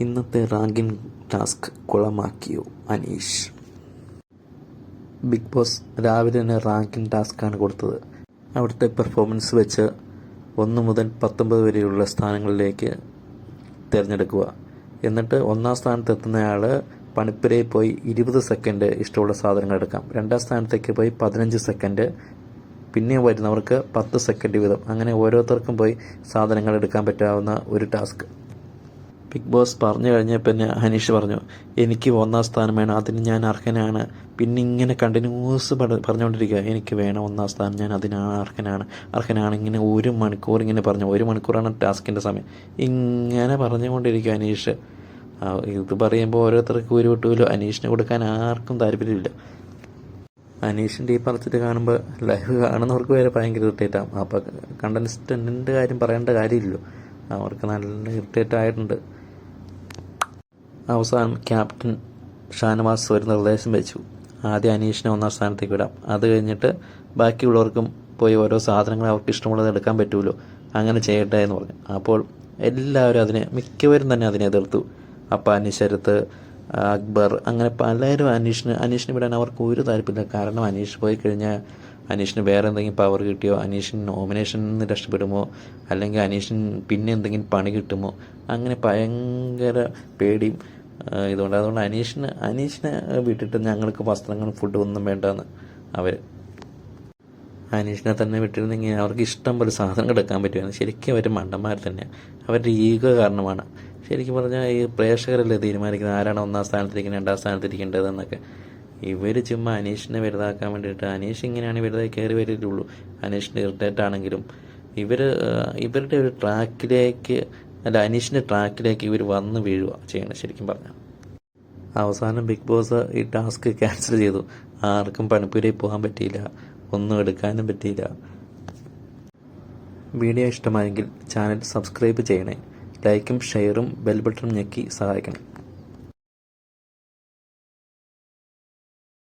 ഇന്നത്തെ ranking task കുളമാക്കിയോ Aneesh? Big boss രാവിലെ തന്നെ റാങ്കിങ് ടാസ്ക്കാണ് കൊടുത്തത്. അവിടുത്തെ പെർഫോമൻസ് വെച്ച് ഒന്ന് മുതൽ പത്തൊമ്പത് വരെയുള്ള സ്ഥാനങ്ങളിലേക്ക് തിരഞ്ഞെടുക്കുക. എന്നിട്ട് ഒന്നാം സ്ഥാനത്ത് എത്തുന്നയാൾ പണിപ്പുരയിൽ പോയി ഇരുപത് സെക്കൻഡ് ഇഷ്ടമുള്ള സാധനങ്ങൾ എടുക്കാം. രണ്ടാം സ്ഥാനത്തേക്ക് പോയി പതിനഞ്ച് സെക്കൻഡ്. പിന്നെ വരുന്നവർക്ക് പത്ത് സെക്കൻഡ് വീതം. അങ്ങനെ ഓരോരുത്തർക്കും പോയി സാധനങ്ങൾ എടുക്കാൻ പറ്റാവുന്ന ഒരു ടാസ്ക്. ബിഗ് ബോസ് പറഞ്ഞു കഴിഞ്ഞപ്പോൾ പിന്നെ ഹനീഷ് പറഞ്ഞു എനിക്ക് ഒന്നാം സ്ഥാനം വേണം അതിന് ഞാൻ അർഹനാണ്. പിന്നെ ഇങ്ങനെ കണ്ടിന്യൂസ് പറഞ്ഞുകൊണ്ടിരിക്കുക എനിക്ക് വേണം ഒന്നാം സ്ഥാനം ഞാൻ അതിനാണ് അർഹനാണ് അർഹനാണ്. ഇങ്ങനെ ഒരു മണിക്കൂർ ഇങ്ങനെ പറഞ്ഞു ഒരു മണിക്കൂറാണ് ടാസ്കിന്റെ സമയം. ഇങ്ങനെ പറഞ്ഞുകൊണ്ടിരിക്കുക അനീഷ് ഇത് പറയുമ്പോൾ ഓരോരുത്തർക്ക് ഒരു കിട്ടുമല്ലോ അനീഷിന് കൊടുക്കാൻ ആർക്കും താല്പര്യമില്ല. അനീഷിന്റെ ഈ പറച്ചിട്ട് കാണുമ്പോൾ ലൈവ് കാണുന്നവർക്ക് വരെ ഭയങ്കര ഇറിറ്റേറ്റാകും അപ്പോൾ കണ്ടൻസ്റ്റന്റിന്റെ കാര്യം പറയേണ്ട കാര്യമില്ലല്ലോ. അവർക്ക് നല്ല ഇറിറ്റേറ്റ് ആയിട്ടുണ്ട്. അവസാനം ക്യാപ്റ്റൻ ഷാനവാസ് ഒരു നിർദ്ദേശം വെച്ചു. ആദ്യം അനീഷിനെ ഒന്നാം സ്ഥാനത്തേക്ക് വിടാം. അത് കഴിഞ്ഞിട്ട് ബാക്കിയുള്ളവർക്കും പോയി ഓരോ സാധനങ്ങൾ അവർക്ക് ഇഷ്ടമുള്ളത് എടുക്കാൻ പറ്റുമല്ലോ അങ്ങനെ ചെയ്യട്ടെ എന്ന് പറഞ്ഞു. അപ്പോൾ എല്ലാവരും അതിനെ മിക്കവരും തന്നെ അതിനെ എതിർത്തു. അപ്പം അനീഷരത്ത് അക്ബർ അങ്ങനെ പലരും അനീഷിന് അനീഷിന് വിടാൻ അവർക്ക് ഒരു താല്പര്യമില്ല. കാരണം അനീഷ് പോയി കഴിഞ്ഞാൽ അനീഷിന് വേറെ എന്തെങ്കിലും പവർ കിട്ടിയോ? അനീഷിന് നോമിനേഷൻ നിന്ന് രക്ഷപ്പെടുമോ? അല്ലെങ്കിൽ അനീഷിന് പിന്നെ എന്തെങ്കിലും പണി കിട്ടുമോ? അങ്ങനെ ഭയങ്കര പേടിയും ഇതുകൊണ്ട് അതുകൊണ്ട് അനീഷിന് അനീഷിനെ വിട്ടിട്ട് ഞങ്ങൾക്ക് വസ്ത്രങ്ങളും ഫുഡ് ഒന്നും വേണ്ടെന്ന് അവർ അനീഷിനെ തന്നെ വിട്ടിരുന്നെങ്കിൽ അവർക്ക് ഇഷ്ടം പോലെ സാധനം എടുക്കാൻ പറ്റുമായിരുന്നു. ശരിക്കും അവർ മണ്ടന്മാർ തന്നെയാണ് അവരുടെ ഈഗോ കാരണമാണ്. ശരിക്കും പറഞ്ഞാൽ ഈ പ്രേക്ഷകരല്ലേ തീരുമാനിക്കുന്നത് ആരാണ് ഒന്നാം സ്ഥാനത്തിരിക്കുന്നത് രണ്ടാം സ്ഥാനത്തിരിക്കേണ്ടത് എന്നൊക്കെ. ഇവർ ചുമ്മാ അനീഷിനെ വലുതാക്കാൻ വേണ്ടിയിട്ട് അനീഷ് ഇങ്ങനെയാണ് വലുതായി കയറി വരില്ലുള്ളൂ അനീഷിന്റെ ഇറിറ്റേറ്റ് ആണെങ്കിലും ഇവർ ഇവരുടെ ഒരു ട്രാക്കിലേക്ക് അല്ല അനീഷിന്റെ ട്രാക്കിലേക്ക് ഇവർ വന്ന് വീഴുക ചെയ്യണം ശരിക്കും പറഞ്ഞാൽ അവസാനം ബിഗ് ബോസ് ഈ ടാസ്ക് ക്യാൻസൽ ചെയ്തു. ആർക്കും പണിപ്പുരയിൽ പോകാൻ പറ്റിയില്ല. ഒന്നും എടുക്കാനും പറ്റിയില്ല. വീഡിയോ ഇഷ്ടമായെങ്കിൽ ചാനൽ സബ്സ്ക്രൈബ് ചെയ്യണേ. ലൈക്കും ഷെയറും ബെൽ ബട്ടണും ഞെക്കി സഹായിക്കണം.